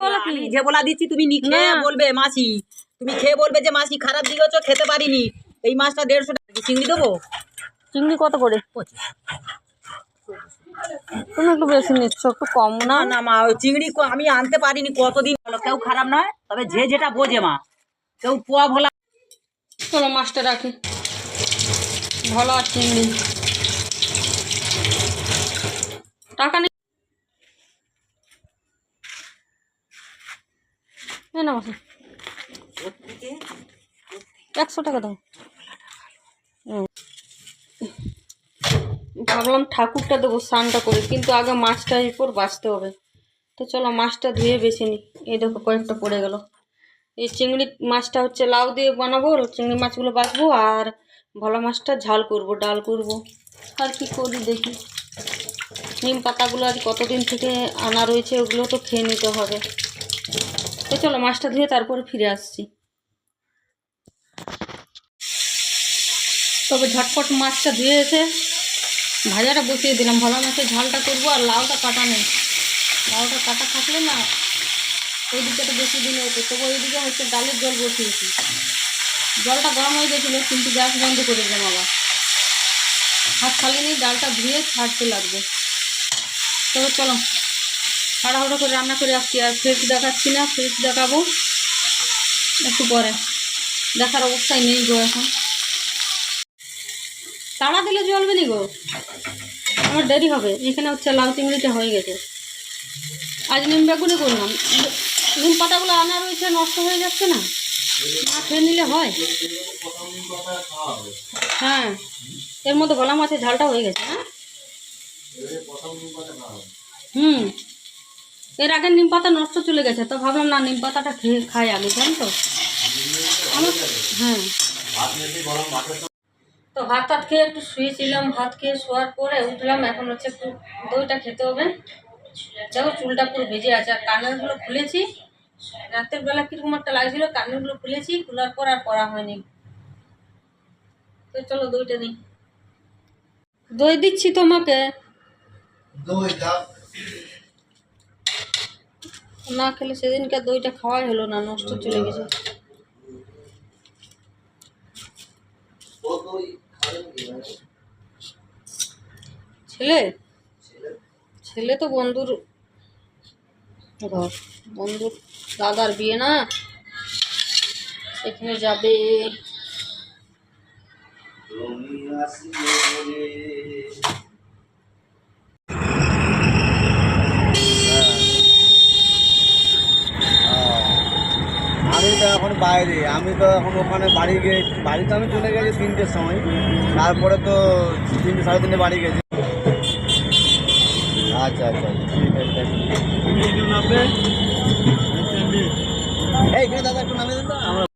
আমি যে বলা দিচ্ছি তুমি নি। খেয়ে বলবে মাসি। তুমি খেয়ে বলবে যে মাসি খারাপ দিয়েছ খেতে পারিনি। এই মাছটা দেড়শো টাকা চিংড়ি দেবো? চিংড়ি কত করে? তুমি একটু বেশি নিচ্ছ একটু কম না না না মা ওই চিংড়ি আমি আনতে পারিনি কতদিন। হলো কেউ খারাপ নয় তবে যে যেটা বোঝে মা। কেউ পোয়া ভোলা চলো মাছটা রাখি। ভালো আর চিংড়ি। টাকা নেই এই না একশো টাকা দাও। ভাবলাম ঠাকুরটা দেবো, স্নানটা করে, কিন্তু আগে মাছটা এরপর বাঁচতে হবে। তো চলো মাছটা ধুয়ে বেছে নিই এই দেখো কয়েকটা পড়ে গেল। এই চিংড়ি মাছটা হচ্ছে লাউ দিয়ে বানাবো, চিংড়ি মাছগুলো বাছবো আর ভালো মাছটা ঝাল করব, ডাল করব। আর কি করি দেখি। নিম পাতাগুলো আজ কতদিন থেকে আনা রয়েছে, ওগুলো তো খেয়ে নিতে হবে। তো চলো, মাছটা ধুয়ে তারপরে ফিরে আসছি। তবে ঝটপট মাছটা ধুয়ে এসে ভাজাটা বসিয়ে দিলাম। ভালো মাছের ঝালটা করব আর লাউটা কাটা নেই। লাউটা কাটা থাকলে না ওই দিকটা বেশি দিন হতো তবু ওইদিকে হচ্ছে ডালের জল বসিয়েছি। জলটা গরম হয়ে গেছিল, কিন্তু গ্যাস বন্ধ করে দিলাম আবার। হাত খালি নিয়ে ডালটা ধুয়ে ছাড়তে লাগবে। তবে চলো তাড়াহুড়ো করে রান্না করে আসছি আর ফ্রিজ দেখাচ্ছি না ফ্রিজ দেখাবো। একটু পরে। দেখার অবস্থায় নেই গো এখন। তাড়া দিলে চলবে নি গো? আমার দেরি হবে। এখানে হচ্ছে লাউ চিংড়িটা হয়ে গেছে। আজ নিম বেগুনি করলাম। নিম পাতাগুলো আনা রয়েছে, নষ্ট হয়ে যাচ্ছে না? না, খেয়ে নিলে হয়। হ্যাঁ। এর মধ্যে গলা মাছের ঝালটা হয়ে গেছে হ্যাঁ হুম। এর আগে নিম পাতা নষ্ট চলে গেছে, তো ভাবলাম না নিম পাতাটা খেয়ে খাই আগে, জান তো? হ্যাঁ। তো ভাত টাত খেয়ে একটু শুয়েছিলাম, ভাত খেয়ে শোয়ার পরে উঠলাম, এখন হচ্ছে একটু দইটা খেতে হবে। দেখো চুলটা পুরো ভেজে আছে, আর কানেরগুলো খুলেছি। রাতের বেলা কীরকম একটা লাগছিল কানেরগুলো খুলেছি, খোলার পর আর পরা হয়নি। তো চলো দইটা দিই। দই দিচ্ছি তোমাকে। না খেলে সেদিনকার দইটা খাওয়াই হলো না, নষ্ট চলে গেছে। ছেলে? ছেলে তো বন্ধুর ঘর, বন্ধুর দাদার বিয়ে না? সেখানে যাবে। আমি তো এখন বাইরে। আমি তো এখন ওখানে বাড়ি গিয়ে বাড়িতে আমি চলে গেছি তিনটের সময়। তারপরে তো তিনটে সাড়ে তিনটে বাড়ি গেছি। আচ্ছা আচ্ছা ঠিক আছে এই দাদা একটু নামিয়ে দিন তো। আমরা